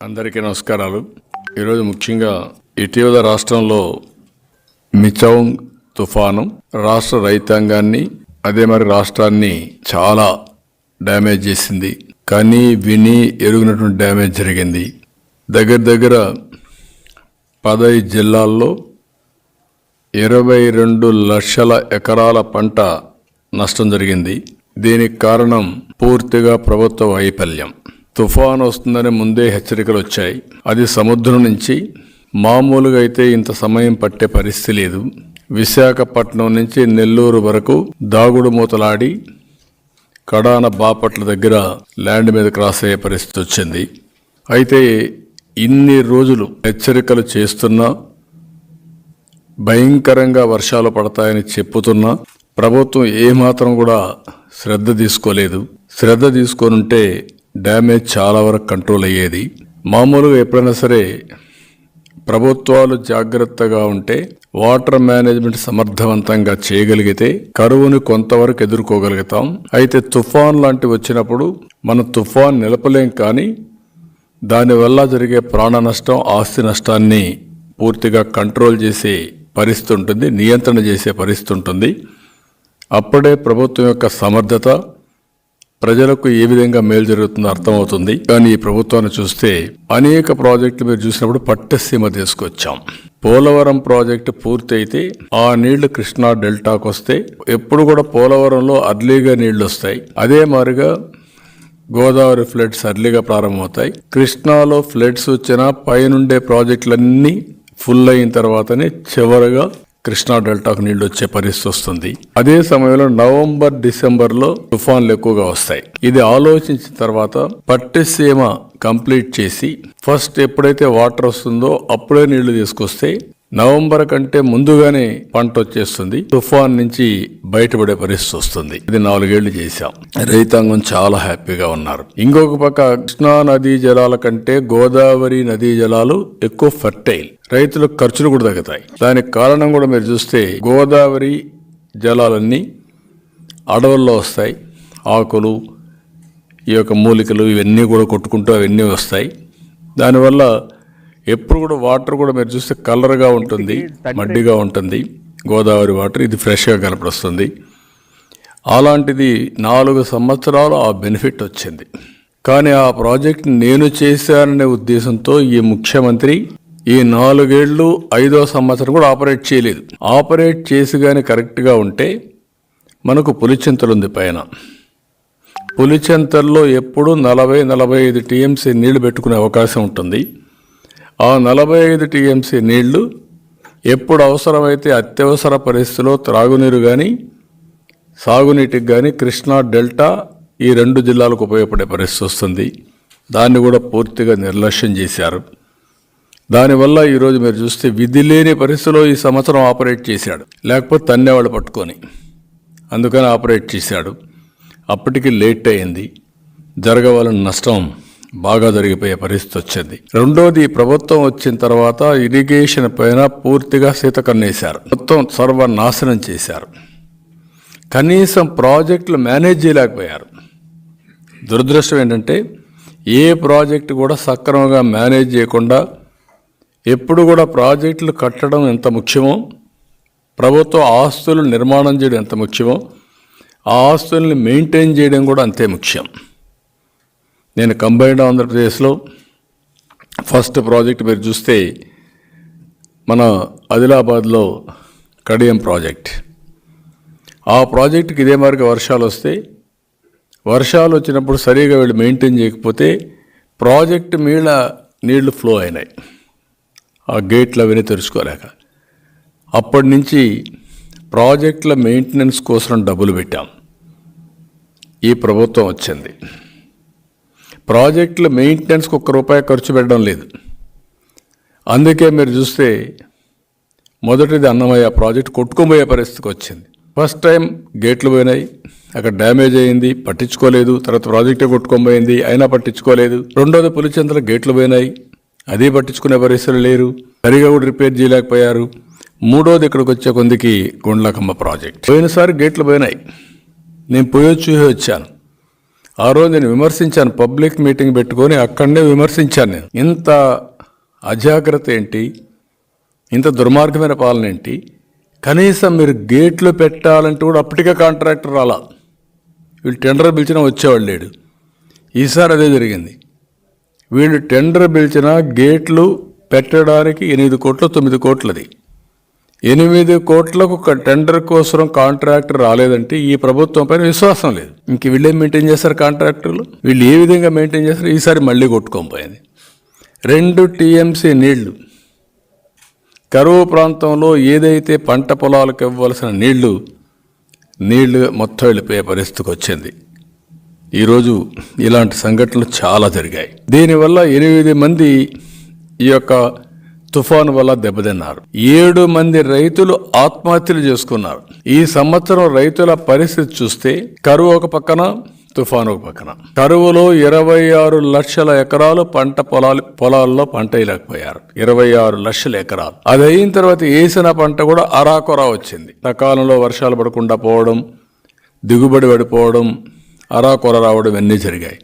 అందరికీ నమస్కారాలు. ఈరోజు ముఖ్యంగా ఇటీవల రాష్ట్రంలో మిచౌంగ్ తుఫాను రాష్ట్ర రైతాంగాన్ని అదే మరి రాష్ట్రాన్ని చాలా డ్యామేజ్ చేసింది. కానీ విని ఎరుగునటువంటి డ్యామేజ్ జరిగింది. దగ్గర దగ్గర పదహైదు జిల్లాల్లో ఇరవై రెండు లక్షల ఎకరాల పంట నష్టం జరిగింది. దీనికి కారణం పూర్తిగా ప్రభుత్వ వైఫల్యం. తుఫాన్ వస్తుందని ముందే హెచ్చరికలు వచ్చాయి. అది సముద్రం నుంచి మామూలుగా అయితే ఇంత సమయం పట్టే పరిస్థితి లేదు. విశాఖపట్నం నుంచి నెల్లూరు వరకు దాగుడు మూతలాడి కడాన బాపట్ల దగ్గర ల్యాండ్ మీద క్రాస్ అయ్యే పరిస్థితి వచ్చింది. అయితే ఇన్ని రోజులు హెచ్చరికలు చేస్తున్నా భయంకరంగా వర్షాలు పడతాయని చెప్పుతున్నా ప్రభుత్వం ఏమాత్రం కూడా శ్రద్ధ తీసుకోలేదు. శ్రద్ధ తీసుకొనుంటే డ్యామేజ్ చాలా వరకు కంట్రోల్ అయ్యేది. మామూలుగా ఎప్పుడైనా సరే ప్రభుత్వాలు జాగ్రత్తగా ఉంటే వాటర్ మేనేజ్మెంట్ సమర్థవంతంగా చేయగలిగితే కరువును కొంతవరకు ఎదుర్కోగలుగుతాం. అయితే తుఫాన్ లాంటివి వచ్చినప్పుడు మనం తుఫాన్ నిలపలేం కానీ దానివల్ల జరిగే ప్రాణ నష్టం ఆస్తి నష్టాన్ని పూర్తిగా కంట్రోల్ చేసే పరిస్థితి ఉంటుంది నియంత్రణ చేసే పరిస్థితి ఉంటుంది. అప్పుడే ప్రభుత్వం యొక్క సమర్థత ప్రజలకు ఏ విధంగా మేలు జరుగుతుందో అర్థమవుతుంది. కానీ ఈ ప్రభుత్వాన్ని చూస్తే అనేక ప్రాజెక్టులు మీరు చూసినప్పుడు పట్టసీమ తీసుకొచ్చాం. పోలవరం ప్రాజెక్టు పూర్తి అయితే ఆ నీళ్ళు కృష్ణా డెల్టాకు వస్తే ఎప్పుడు కూడా పోలవరంలో అర్లీగా నీళ్ళు వస్తాయి. అదే మారిగా గోదావరి ఫ్లడ్స్ అర్లీగా ప్రారంభమవుతాయి. కృష్ణాలో ఫ్లడ్స్ వచ్చినా పైనుండే ప్రాజెక్టులన్నీ ఫుల్ అయిన తర్వాతనే చివరగా కృష్ణా డెల్టాకు నీళ్ళు వచ్చే పరిస్థితి వస్తుంది. అదే సమయంలో నవంబర్ డిసెంబర్లో తుఫాన్లు ఎక్కువగా వస్తాయి. ఇది ఆలోచించిన తర్వాత పట్టిసీమ కంప్లీట్ చేసి ఫస్ట్ ఎప్పుడైతే వాటర్ వస్తుందో అప్పుడే నీళ్ళు తీసుకొస్తే నవంబర్ కంటే ముందుగానే పంట వచ్చేస్తుంది. తుఫాన్ నుంచి బయటపడే పరిస్థితి వస్తుంది. ఇది నాలుగేళ్ళు చేశాం. రైతాంగం చాలా హ్యాపీగా ఉన్నారు. ఇంకొక పక్క కృష్ణా నదీ జలాల కంటే గోదావరి నదీ జలాలు ఎక్కువ ఫర్టైల్. రైతులకు ఖర్చులు కూడా తగ్గుతాయి. దానికి కారణం కూడా మీరు చూస్తే గోదావరి జలాలన్నీ అడవుల్లో వస్తాయి. ఆకులు ఈ యొక్క మూలికలు ఇవన్నీ కూడా కొట్టుకుంటూ అవన్నీ వస్తాయి. దానివల్ల ఎప్పుడు కూడా వాటర్ కూడా మీరు చూస్తే కలర్గా ఉంటుంది మడ్డిగా ఉంటుంది. గోదావరి వాటర్ ఇది ఫ్రెష్గా కనపడుస్తుంది. అలాంటిది నాలుగు సంవత్సరాలు ఆ బెనిఫిట్ వచ్చింది. కానీ ఆ ప్రాజెక్ట్ నేను చేశాననే ఉద్దేశంతో ఈ ముఖ్యమంత్రి ఈ నాలుగేళ్ళు ఐదో సంవత్సరం కూడా ఆపరేట్ చేయలేదు. ఆపరేట్ చేసి కానీ కరెక్ట్గా ఉంటే మనకు పులిచింతలు ఉంది పైన. పులిచెంతల్లో ఎప్పుడు నలభై నలభై ఐదు టీఎంసీ నీళ్ళు పెట్టుకునే అవకాశం ఉంటుంది. ఆ నలభై ఐదు టీఎంసీ నీళ్ళు ఎప్పుడు అవసరమైతే అత్యవసర పరిస్థితిలో త్రాగునీరు కానీ సాగునీటికి కానీ కృష్ణా డెల్టా ఈ రెండు జిల్లాలకు ఉపయోగపడే పరిస్థితి వస్తుంది. దాన్ని కూడా పూర్తిగా నిర్లక్ష్యం చేశారు. దానివల్ల ఈరోజు మీరు చూస్తే విధి లేని పరిస్థితిలో ఈ సంవత్సరం ఆపరేట్ చేశాడు. లేకపోతే తన్నేవాళ్ళు పట్టుకొని అందుకని ఆపరేట్ చేశాడు. అప్పటికి లేట్ అయింది. జరగవాలని నష్టం బాగా జరిగిపోయే పరిస్థితి వచ్చింది. రెండోది ప్రభుత్వం వచ్చిన తర్వాత ఇరిగేషన్ పైన పూర్తిగా సీత కన్నేశారు మొత్తం సర్వనాశనం చేశారు. కనీసం ప్రాజెక్టులు మేనేజ్ చేయలేకపోయారు. దురదృష్టం ఏంటంటే ఏ ప్రాజెక్టు కూడా సక్రమంగా మేనేజ్ చేయకుండా ఎప్పుడు కూడా ప్రాజెక్టులు కట్టడం ఎంత ముఖ్యమో ప్రభుత్వ ఆస్తులు నిర్మాణం చేయడం ఎంత ముఖ్యమో ఆ ఆస్తుల్ని మెయింటైన్ చేయడం కూడా అంతే ముఖ్యం. నేను కంబైన్డ్ ఆంధ్రప్రదేశ్లో ఫస్ట్ ప్రాజెక్ట్ మీరు చూస్తే మన ఆదిలాబాద్లో కడియం ప్రాజెక్ట్. ఆ ప్రాజెక్టుకి ఇదే మార్గ వర్షాలు వస్తే వర్షాలు వచ్చినప్పుడు సరిగా వీళ్ళు మెయింటైన్ చేయకపోతే ప్రాజెక్ట్ మీద నీళ్ళు ఫ్లో అయినాయి. ఆ గేట్లు అవన్నీ తెరుచుకోలేక. అప్పటి నుంచి ప్రాజెక్టుల మెయింటెనెన్స్ కోసం డబ్బులు పెట్టాం. ఈ ప్రభుత్వం వచ్చింది. ప్రాజెక్టుల మెయింటెనెన్స్కి ఒక్క రూపాయి ఖర్చు పెట్టడం లేదు. అందుకే మీరు చూస్తే మొదటిది అన్నమయ్య ప్రాజెక్ట్ కొట్టుకుపోయే పరిస్థితికి వచ్చింది. ఫస్ట్ టైం గేట్లు పోయినాయి అక్కడ డ్యామేజ్ అయింది పట్టించుకోలేదు తర్వాత ప్రాజెక్టే కొట్టుకోబోయింది అయినా పట్టించుకోలేదు. రెండోది పులిచెంతల గేట్లు పోయినాయి అది పట్టించుకునే పరిస్థితులు లేరు సరిగా కూడా రిపేర్ చేయలేకపోయారు. మూడోది ఇక్కడికి వచ్చే కొందికి గుండ్లకమ్మ ప్రాజెక్ట్. పోయినసారి గేట్లు పోయినాయి. నేను పోయి చూసి వచ్చాను. ఆ రోజు నేను విమర్శించాను పబ్లిక్ మీటింగ్ పెట్టుకొని అక్కడనే విమర్శించాను నేను. ఇంత అజాగ్రత్త ఏంటి? ఇంత దుర్మార్గమైన పాలన ఏంటి? కనీసం మీరు గేట్లు పెట్టాలంటే కూడా అప్పటికే కాంట్రాక్టర్ రాలా. వీళ్ళు టెండర్ పిలిచినా వచ్చేవాళ్ళు లేడు. ఈసారి అదే జరిగింది. వీళ్ళు టెండర్ పిలిచిన గేట్లు పెట్టడానికి ఎనిమిది కోట్లు తొమ్మిది కోట్లది. ఎనిమిది కోట్లకు ఒక టెండర్ కోసం కాంట్రాక్టర్ రాలేదంటే ఈ ప్రభుత్వం పైన విశ్వాసం లేదు. ఇంక వీళ్ళేం మెయింటైన్ చేస్తారు కాంట్రాక్టర్లు? వీళ్ళు ఏ విధంగా మెయింటైన్ చేస్తారు? ఈసారి మళ్ళీ కొట్టుకోనిపోయింది రెండు టీఎంసీ నీళ్ళు. కరువు ప్రాంతంలో ఏదైతే పంట పొలాలకు ఇవ్వాల్సిన నీళ్ళు నీళ్ళు మొత్తం వెళ్ళిపోయే పరిస్థితికి వచ్చింది. ఈరోజు ఇలాంటి సంఘటనలు చాలా జరిగాయి. దీనివల్ల ఎనిమిది మంది ఈ యొక్క తుఫాను వల్ల దెబ్బతిన్నారు. ఏడు మంది రైతులు ఆత్మహత్యలు చేసుకున్నారు. ఈ సంవత్సరం రైతుల పరిస్థితి చూస్తే కరువు ఒక పక్కన తుఫాను ఒక పక్కన. కరువులో ఇరవై ఆరు లక్షల ఎకరాలు పంట పొలాలు పొలాల్లో పంట వేయలేకపోయారు ఇరవై ఆరు లక్షల ఎకరాలు. అది అయిన తర్వాత వేసిన పంట కూడా అరాకొరా వచ్చింది. సకాలంలో వర్షాలు పడకుండా పోవడం దిగుబడి పడిపోవడం అరాకొర రావడం ఇవన్నీ జరిగాయి.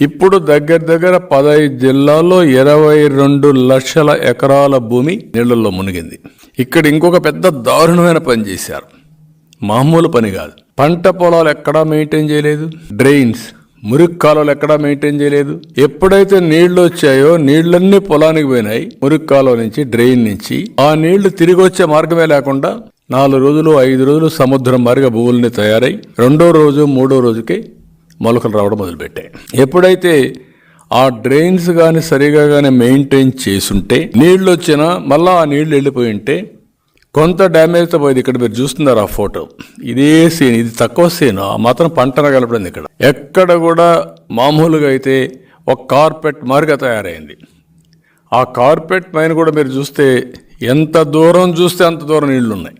ఇప్పుడు దగ్గర దగ్గర పదహైదు జిల్లాల్లో ఇరవై రెండు లక్షల ఎకరాల భూమి నీళ్ళలో మునిగింది. ఇక్కడ ఇంకొక పెద్ద దారుణమైన పని చేశారు. మామూలు పని కాదు. పంట పొలాలు ఎక్కడా మెయింటైన్ చేయలేదు. డ్రైన్స్ మురికి కాలువలు ఎక్కడా మెయింటైన్ చేయలేదు. ఎప్పుడైతే నీళ్ళు వచ్చాయో నీళ్ళన్నీ పొలానికి పోయినాయి. మురికి కాలువ నుంచి డ్రైన్ నుంచి. ఆ నీళ్ళు తిరిగి వచ్చే మార్గమే లేకుండా నాలుగు రోజులు ఐదు రోజులు సముద్రం మారిగా భూముల్ని తయారై రెండో రోజు మూడో రోజుకి మొలకలు రావడం మొదలుపెట్టాయి. ఎప్పుడైతే ఆ డ్రైన్స్ కానీ సరిగా కానీ మెయింటైన్ చేసుంటే నీళ్ళు వచ్చినా మళ్ళీ ఆ నీళ్ళు వెళ్ళిపోయి ఉంటే కొంత డ్యామేజ్తో పోయింది. ఇక్కడ మీరు చూస్తున్నారు ఆ ఫోటో? ఇదే సీన్ ఇది తక్కువ సీన్ ఆ మాత్రం పంట కలపడింది ఇక్కడ. ఎక్కడ కూడా మామూలుగా అయితే ఒక కార్పెట్ మారిగా తయారైంది. ఆ కార్పెట్ పైన కూడా మీరు చూస్తే ఎంత దూరం చూస్తే అంత దూరం నీళ్ళు ఉన్నాయి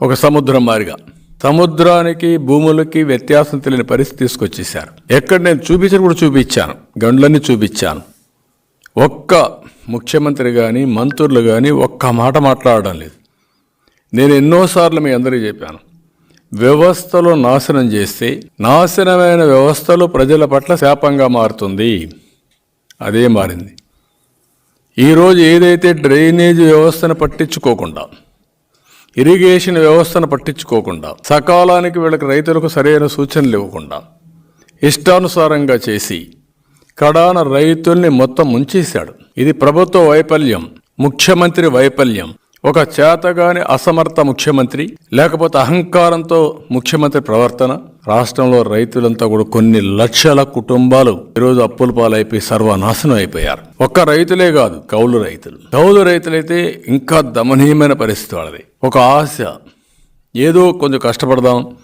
ఒక సముద్రం మారిగా సముద్రానికి భూములకి వ్యత్యాసం తెలియని పరిస్థితి తీసుకొచ్చేసారు ఎక్కడ నేను చూపించిన కూడా చూపించాను. గండ్లన్నీ చూపించాను. ఒక్క ముఖ్యమంత్రి కానీ మంత్రులు కానీ ఒక్క మాట మాట్లాడడం లేదు. నేను ఎన్నోసార్లు మీ అందరికీ చెప్పాను. వ్యవస్థలో నాశనం చేస్తే నాశనమైన వ్యవస్థలు ప్రజల పట్ల శాపంగా మారుతుంది. అదే మారింది. ఈరోజు ఏదైతే డ్రైనేజ్ వ్యవస్థను పట్టించుకోకుండా ఇరిగేషన్ వ్యవస్థను పట్టించుకోకుండా సకాలానికి వీళ్ళకి రైతులకు సరైన సూచనలు ఇవ్వకుండా ఇష్టానుసారంగా చేసి కడాన రైతుల్ని మొత్తం ముంచేశాడు. ఇది ప్రభుత్వ వైఫల్యం ముఖ్యమంత్రి వైఫల్యం ఒక చేతగాని అసమర్థ ముఖ్యమంత్రి లేకపోతే అహంకారంతో ముఖ్యమంత్రి ప్రవర్తన రాష్ట్రంలో రైతులంతా కూడా కొన్ని లక్షల కుటుంబాలు ఈరోజు అప్పుల పాలైపోయి సర్వనాశనం అయిపోయారు. ఒక్క రైతులే కాదు కౌలు రైతులు. కౌలు రైతులైతే ఇంకా దమనీయమైన పరిస్థితి వాళ్ళది. ఒక ఆశ ఏదో కొంచెం కష్టపడదాం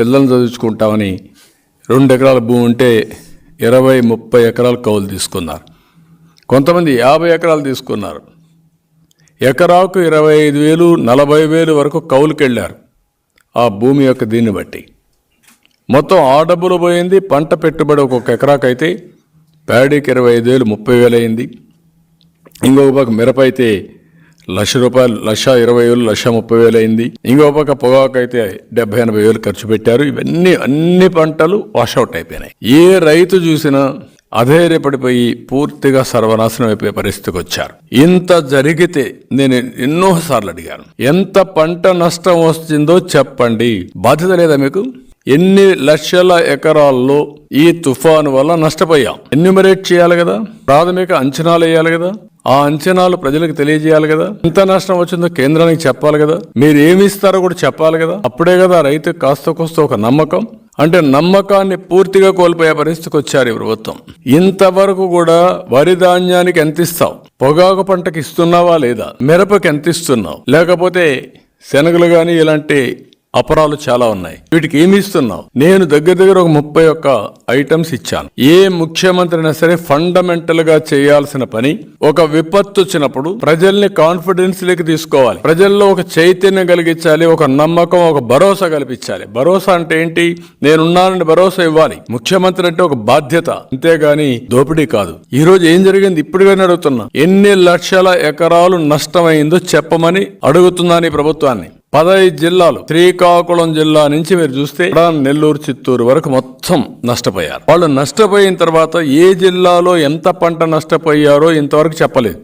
పిల్లల్ని చదివించుకుంటామని రెండు ఎకరాల భూమి ఉంటే ఇరవై ముప్పై ఎకరాలు కౌలు తీసుకున్నారు. కొంతమంది యాభై ఎకరాలు తీసుకున్నారు. ఎకరాకు ఇరవై ఐదు వేలు నలభై వేలు వరకు కౌలుకెళ్ళారు. ఆ భూమి యొక్క దీన్ని బట్టి. మొత్తం ఆ డబ్బులు పోయింది పంట పెట్టుబడి ఒక్కొక్క ఎకరాకైతే ప్యాడీకి ఇరవై ఐదు వేలు ముప్పై వేలు అయింది. ఇంకొక పక్క మిరప అయితే లక్ష రూపాయలు లక్ష ఇరవై వేలు లక్ష ముప్పై వేలు అయింది. ఇంకొక పక్క పొగాకు అయితే డెబ్బై ఎనభై వేలు ఖర్చు పెట్టారు. ఇవన్నీ అన్ని పంటలు వాషౌట్ అయిపోయినాయి. ఏ రైతు చూసినా అధైర్యపడిపోయి పూర్తిగా సర్వనాశనం అయిపోయే పరిస్థితికి వచ్చారు. ఇంత జరిగితే నేను ఎన్నోసార్లు అడిగాను. ఎంత పంట నష్టం వస్తుందో చెప్పండి. బాధ్యత లేదా మీకు? ఎన్ని లక్షల ఎకరాల్లో ఈ తుఫాను వల్ల నష్టపోయాం? ఎన్యూమరేట్ చేయాలి కదా? ప్రాథమిక అంచనాలు వేయాలి కదా? ఆ అంచనాలు ప్రజలకు తెలియజేయాలి కదా? ఎంత నష్టం వచ్చిందో కేంద్రానికి చెప్పాలి కదా? మీరు ఏమి ఇస్తారో కూడా చెప్పాలి కదా? అప్పుడే కదా రైతు కాస్త కోస్త ఒక నమ్మకం. అంటే నమ్మకాన్ని పూర్తిగా కోల్పోయే పరిస్థితికి వచ్చారు ఈ ప్రభుత్వం. ఇంతవరకు కూడా వరి ధాన్యానికి ఎంత ఇస్తావు? పొగాకు పంటకి ఇస్తున్నావా లేదా? మిరపకి ఎంత ఇస్తున్నావు? లేకపోతే శనగలు కానీ ఇలాంటి అపరాలు చాలా ఉన్నాయి. వీటికి ఏమి ఇస్తున్నావు? నేను దగ్గర దగ్గర ఒక ముప్పై ఒక్క ఐటమ్స్ ఇచ్చాను. ఏ ముఖ్యమంత్రి అయినా సరే ఫండమెంటల్గా చేయాల్సిన పని ఒక విపత్తు వచ్చినప్పుడు ప్రజల్ని కాన్ఫిడెన్స్ లేకి తీసుకోవాలి. ప్రజల్లో ఒక చైతన్యం కలిగించాలి ఒక నమ్మకం ఒక భరోసా కల్పించాలి. భరోసా అంటే ఏంటి? నేనున్నానని భరోసా ఇవ్వాలి. ముఖ్యమంత్రి అంటే ఒక బాధ్యత. అంతేగాని దోపిడీ కాదు. ఈ రోజు ఏం జరిగింది? ఇప్పుడుగానే అడుగుతున్నా. ఎన్ని లక్షల ఎకరాలు నష్టమైందో చెప్పమని అడుగుతున్నాను ఈ ప్రభుత్వాన్ని. పదహైదు జిల్లాలు శ్రీకాకుళం జిల్లా నుంచి మీరు చూస్తే నెల్లూరు చిత్తూరు వరకు మొత్తం నష్టపోయారు. వాళ్ళు నష్టపోయిన తర్వాత ఏ జిల్లాలో ఎంత పంట నష్టపోయారో ఇంతవరకు చెప్పలేదు.